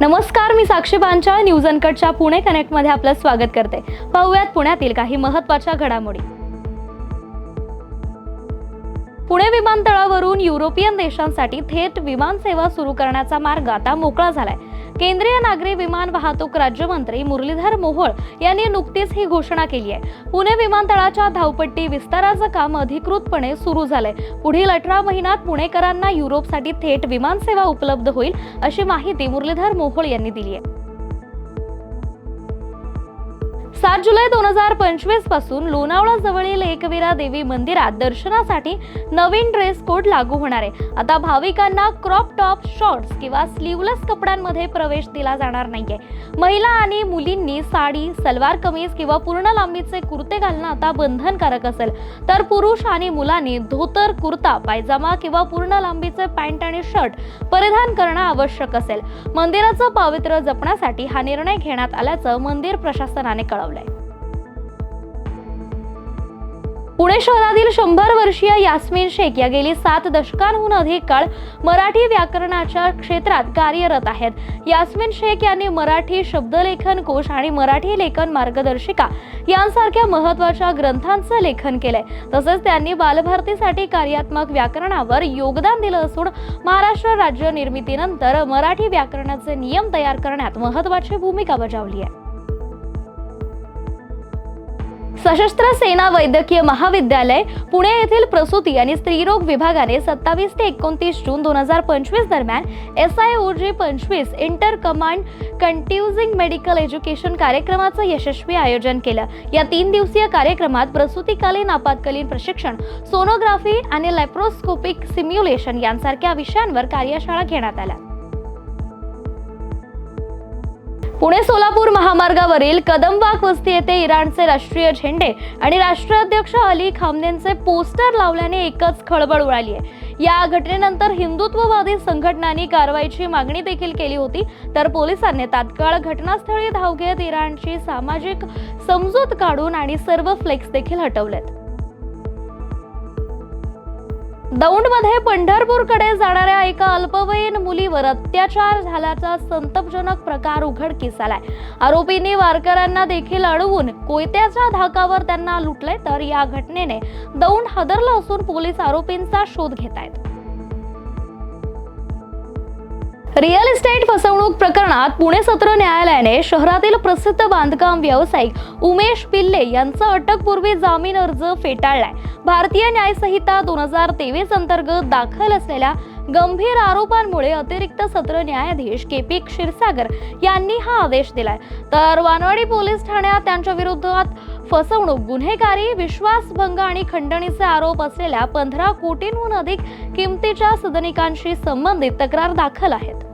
नमस्कार मी साक्षी पांचाळ न्यूज अनकटच्या पुणे कनेक्टमध्ये आपलं स्वागत करते. पाहूयात पुण्यातील काही महत्त्वाच्या घडामोडी. पुणे विमानतळावरून युरोपियन देशांसाठी थेट विमान सेवा सुरू करण्याचा मार्ग आता मोकळा झालाय. केंद्रीय नागरी विमान वाहतूक राज्यमंत्री मुरलीधर मोहोळ यांनी नुकतीच ही घोषणा केली आहे. पुणे विमानतळाच्या धावपट्टी विस्ताराचं काम अधिकृतपणे सुरू झालंय. पुढील अठरा महिन्यात पुणेकरांना युरोपसाठी थेट विमानसेवा उपलब्ध होईल अशी माहिती मुरलीधर मोहोळ यांनी दिली आहे. सात जुलै दोन हजार पंचवीसपासून लोणावळा जवळील एकवीरा देवी मंदिरात दर्शनासाठी नवीन ड्रेस कोड लागू होणार आहे. आता भाविकांना क्रॉप टॉप शॉर्ट्स किंवा स्लीवलेस कपड्यांमध्ये प्रवेश दिला जाणार नाहीये. महिला आणि मुलींनी साडी सलवार कमीज किंवा पूर्ण लांबीचे कुर्ते घालणं आता बंधनकारक असेल. तर पुरुष आणि मुलांनी धोतर कुर्ता पायजामा किंवा पूर्ण लांबीचे पॅन्ट आणि शर्ट परिधान करणं आवश्यक असेल. मंदिराचं पावित्र्य जपण्यासाठी हा निर्णय घेण्यात आल्याचं मंदिर प्रशासनाने कळवलं. पुणे शहरातील शंभर वर्षीय यास्मिन शेख या गेली सात दशकांहून अधिक काळ मराठी व्याकरणाच्या क्षेत्रात कार्यरत आहेत. यास्मिन शेख यांनी मराठी शब्दलेखन कोश आणि मराठी लेखन मार्गदर्शिका यांसारख्या महत्त्वाच्या ग्रंथांचं लेखन केलंय. तसंच त्यांनी बालभारतीसाठी कार्यात्मक व्याकरणावर योगदान दिलं असून महाराष्ट्र राज्य निर्मितीनंतर मराठी व्याकरणाचे नियम तयार करण्यात महत्वाची भूमिका बजावली आहे. सशस्त्र सेना वैद्यकीय महाविद्यालय पुणे येथील प्रसूती आणि स्त्रीरोग विभागाने सत्तावीस ते एकोणतीस जून दोन हजार पंचवीस दरम्यान एस आय ओ जी पंचवीस inter command continuing medical education कार्यक्रमाचं यशस्वी आयोजन केलं. या तीन दिवसीय कार्यक्रमात प्रसूतीकालीन आपत्कालीन प्रशिक्षण सोनोग्राफी आणि लॅप्रोस्कोपिक सिम्युलेशन यांसारख्या विषयांवर कार्यशाळा घेण्यात आल्या. पुणे सोलापूर महामार्गावरील कदमबाग वस्ती येथे इराणचे राष्ट्रीय झेंडे आणि राष्ट्राध्यक्ष अली खामनेंचे पोस्टर लावल्याने एकच खळबळ उडाली आहे. या घटनेनंतर हिंदुत्ववादी संघटनांनी कारवाईची मागणी देखील केली होती. तर पोलिसांनी तात्काळ घटनास्थळी धाव घेत इराणची सामाजिक समजूत काढून आणि सर्व फ्लेक्स देखील हटवलेत. दौंडमध्ये पंढरपूरकडे जाणाऱ्या एका अल्पवयीन मुलीवर अत्याचार झाल्याचा संतपजनक प्रकार उघडकीस आलाय आरोपींनी वारकऱ्यांना देखील अडवून कोयत्याच्या धाकावर त्यांना लुटले तर या घटनेने दौंड हादरला असून पोलीस आरोपींचा शोध घेत आहेत. रिअल इस्टेट फसवणूक प्रकरणात पुणे सत्र न्यायालयाने शहरातील प्रसिद्ध बांधकाम व्यावसायिक उमेश पिल्ले यांचा अटकपूर्वी जामीन अर्ज फेटाळलाय. भारतीय न्यायसंहिता दोन हजार तेवीस अंतर्गत दाखल असलेल्या गंभीर आरोपांमुळे अतिरिक्त सत्र न्यायाधीश के पी क्षीरसागर यांनी हा आदेश दिलाय. तर वानवाडी पोलीस ठाण्यात त्यांच्या विरोधात फसवणूक गुन्हेगारी विश्वासभंग आणि खंडणीचे आरोप असलेल्या पंधरा कोटींहून अधिक किमतीच्या सदनिकांशी संबंधित तक्रार दाखल आहेत.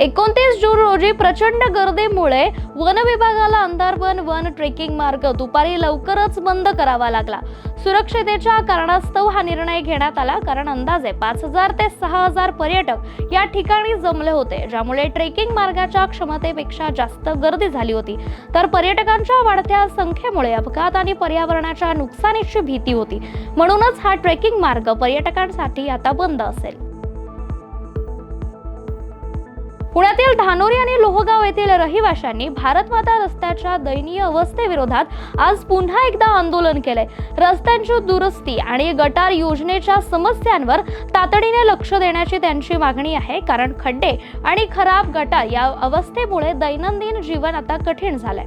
एकोणतीस जून रोजी प्रचंड गर्दीमुळे वन विभागाला अंधारवन वन ट्रेकिंग मार्ग दुपारी लवकरच बंद करावा लागला. सुरक्षितेच्या कारणास्तव हा निर्णय घेण्यात आला कारण अंदाजे पाच हजार ते सहा हजार पर्यटक या ठिकाणी जमले होते ज्यामुळे ट्रेकिंग मार्गाच्या क्षमतेपेक्षा जास्त गर्दी झाली होती. तर पर्यटकांच्या वाढत्या संख्येमुळे अपघात आणि पर्यावरणाच्या नुकसानीची भीती होती. म्हणूनच हा ट्रेकिंग मार्ग पर्यटकांसाठी आता बंद असेल. पुण्यातील धानोरी आणि लोहगाव येथील रहिवाशांनी भारत माता रस्त्याच्या दयनीय अवस्थेविरोधात आज पुन्हा एकदा आंदोलन केलंय. रस्त्यांची दुरुस्ती आणि गटार योजनेच्या समस्यांवर तातडीने लक्ष देण्याची त्यांची मागणी आहे कारण खड्डे आणि खराब गटार या अवस्थेमुळे दैनंदिन जीवन आता कठीण झालंय.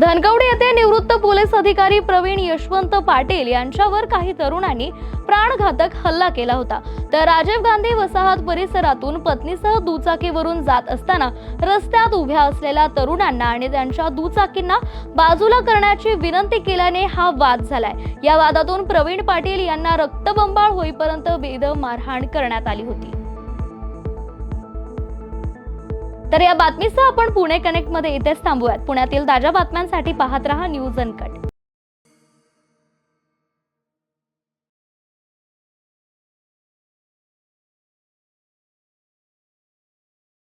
धनकवडी येथे निवृत्त पोलीस अधिकारी प्रवीण यशवंत पाटील यांच्यावर काही तरुणांनी प्राणघातक हल्ला केला होता. तर राजीव गांधी वसाहत परिसरातून पत्नीसह दुचाकीवरून जात असताना रस्त्यात उभ्या असलेल्या तरुणांना आणि त्यांच्या दुचाकींना बाजूला करण्याची विनंती केल्याने हा वाद झालाय. या वादातून प्रवीण पाटील यांना रक्तबंबाळ होईपर्यंत बेदम मारहाण करण्यात आली होती. तर या बातमीसह आपण पुणे कनेक्टमध्ये इथेच थांबूयात. पुण्यातील ताज्या बातम्यांसाठी पाहत रहा न्यूज अनकट.